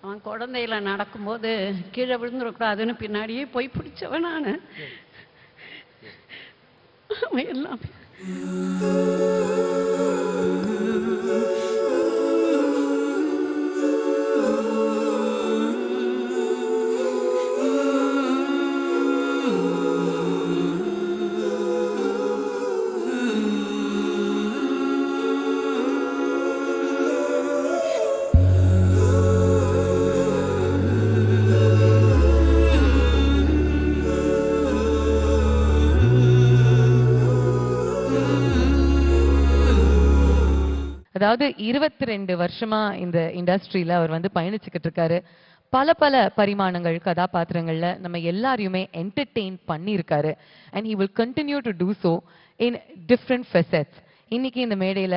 அவன் குழந்தையில நடக்கும்போது கீழே விழுந்துடக்கூடாதுன்னு பின்னாடியே போய் பிடிச்சவன் நான். அவன் எல்லாம். அதாவது இருபத்தி ரெண்டு வருஷமா இந்த இண்டஸ்ட்ரியில அவர் வந்து பயணிச்சுக்கிட்டு இருக்காரு. பல பல பரிமாணங்கள் கதாபாத்திரங்கள்ல நம்ம எல்லாரையுமே என்டர்டெயின் பண்ணியிருக்காரு. And he will continue to do so in different facets இன்னைக்கு இந்த மேடையில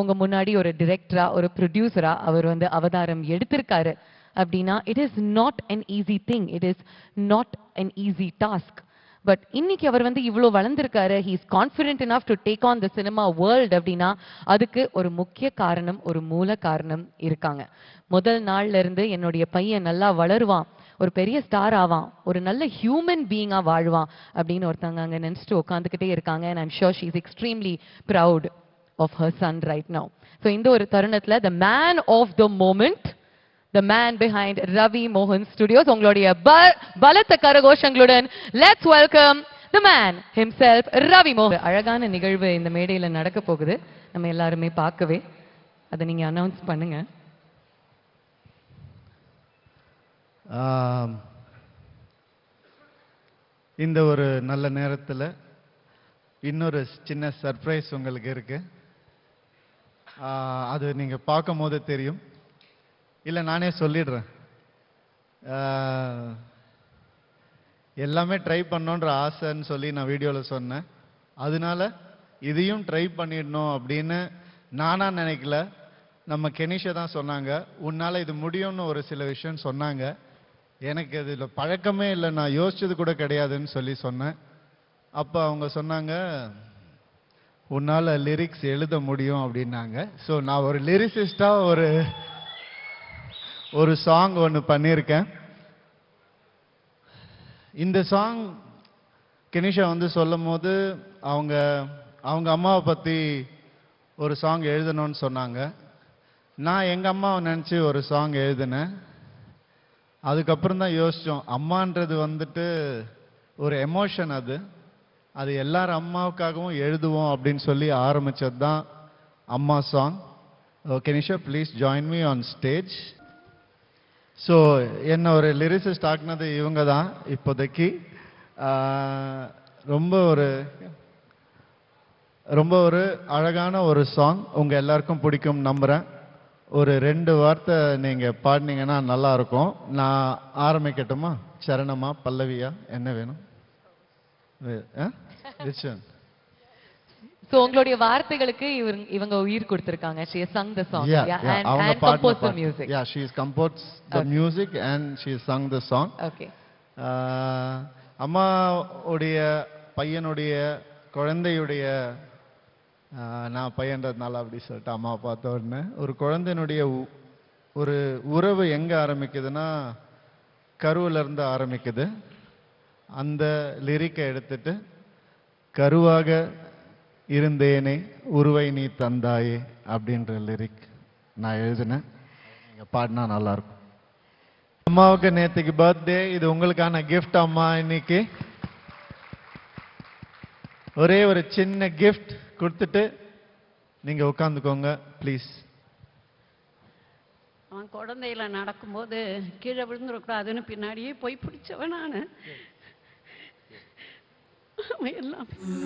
உங்க முன்னாடி ஒரு டிரெக்டரா ஒரு ப்ரொடியூசரா அவர் வந்து அவதாரம் எடுத்திருக்காரு. அப்படின்னா it is not an easy thing it is not an easy task but இன்னைக்கு அவர் வந்து இவ்வளோ வளர்ந்துருக்காரு. He is confident enough to take on the cinema world அப்படின்னா அதுக்கு ஒரு முக்கிய காரணம் ஒரு மூல காரணம் இருக்காங்க. முதல் நாள்ல இருந்து என்னுடைய பையன் நல்லா வளருவான். ஒரு பெரிய ஸ்டார் ஆவான். ஒரு நல்ல ஹியூமன் பீயிங்காக வாழ்வான் அப்படின்னு ஒருத்தவங்க அங்கே நினச்சிட்டு உட்காந்துக்கிட்டே இருக்காங்க. And I'm sure she is extremely proud of her son right now so இந்த ஒரு தருணத்தில் the man of the moment the man behind Ravi Mohan Studios உங்களுடைய பலத்த கரகோஷங்களுடன் let's welcome the man himself Ravi Mohan. அழகான நிகழ்வு இந்த மேடையில நடக்க போகுது. நம்ம எல்லாருமே பார்க்கவே. அதை நீங்க அனௌன்ஸ் பண்ணுங்க. இந்த ஒரு நல்ல நேரத்தில் இன்னொரு சின்ன சர்ப்ரைஸ் உங்களுக்கு இருக்கு. ஆ, அது நீங்க பார்க்கும் போது தெரியும். இல்லை நானே சொல்லிடுறேன். எல்லாமே ட்ரை பண்ணோன்ற ஆசைன்னு சொல்லி நான் வீடியோவில் சொன்னேன். அதனால இதையும் ட்ரை பண்ணிடணும் அப்படின்னு நானாக நினைக்கல. நம்ம கெனிஷை தான் சொன்னாங்க. உன்னால் இது முடியும்னு ஒரு சில விஷயம் சொன்னாங்க. எனக்கு இதில் பழக்கமே இல்லை. நான் யோசிச்சது கூட கிடையாதுன்னு சொல்லி சொன்னேன். அப்போ அவங்க சொன்னாங்க உன்னால் லிரிக்ஸ் எழுத முடியும் அப்படின்னாங்க. ஸோ நான் ஒரு லிரிசிஸ்டாக ஒரு ஒரு சாங் ஒன்று பண்ணியிருக்கேன். இந்த சாங் கெனிஷா வந்து சொல்லும் போது அவங்க அவங்க அம்மாவை பற்றி ஒரு சாங் எழுதணும்னு சொன்னாங்க. நான் எங்கள் அம்மாவை நினச்சி ஒரு சாங் எழுதினேன். அதுக்கப்புறம் தான் யோசித்தோம் அம்மான்றது வந்துட்டு ஒரு எமோஷன் அது. அது எல்லார் அம்மாவுக்காகவும் எழுதுவோம் அப்படின்னு சொல்லி ஆரம்பிச்சது தான் அம்மா song Kenisha please join me on stage so என்ன ஒரு லிரிசிஸ்ட் ஆக்குனது இவங்க தான் இப்போதைக்கு ரொம்ப ஒரு ரொம்ப ஒரு அழகான ஒரு சாங் உங்கள் எல்லாருக்கும் பிடிக்கும் நம்புகிறேன் ஒரு ரெண்டு வார்த்தை நீங்கள் பாடினீங்கன்னா நல்லாயிருக்கும். நான் ஆரம்பிக்கட்டுமா? சரணமா பல்லவியா என்ன வேணும்? ஆ? ரிச்சன்? சோ உங்களுடைய வார்த்தைகளுக்கு இவங்க இவங்க உயிர் கொடுத்திருக்காங்க. She has sung the song. Yeah, yeah, yeah, and, அவங்க and composed the music. Yeah, she has composed the Okay. music and she has sung the song. okay. ஆஹ் அம்மாவுடைய பையனுடைய குழந்தையுடைய ஆஹ் நான் பையன்றதுனால அப்படி சொல்லிட்டு அம்மா பார்த்த உடனே ஒரு குழந்தையினுடைய ஒரு உறவு எங்க ஆரம்பிக்குதுன்னா கருவுல இருந்து ஆரம்பிக்குது. அந்த லிரிக்கை எடுத்துட்டு கருவாக இருந்தேனே உருவை நீ தந்தாயே அப்படின்ற லிரிக் நான் எழுதினேன். நீங்க பாடினா நல்லா இருக்கும் அம்மாவுக்கு நேத்துக்கு பர்த்டே இது உங்களுக்கான கிஃப்ட் அம்மா இன்னைக்கு. ஒரே ஒரு சின்ன கிஃப்ட் கொடுத்துட்டு நீங்க உட்காந்துக்கோங்க ப்ளீஸ் அவன் குழந்தையில நடக்கும்போது கீழே விழுந்துடக்கூடாதுன்னு பின்னாடியே போய் பிடிச்சவன் நான். அவன் எல்லாம்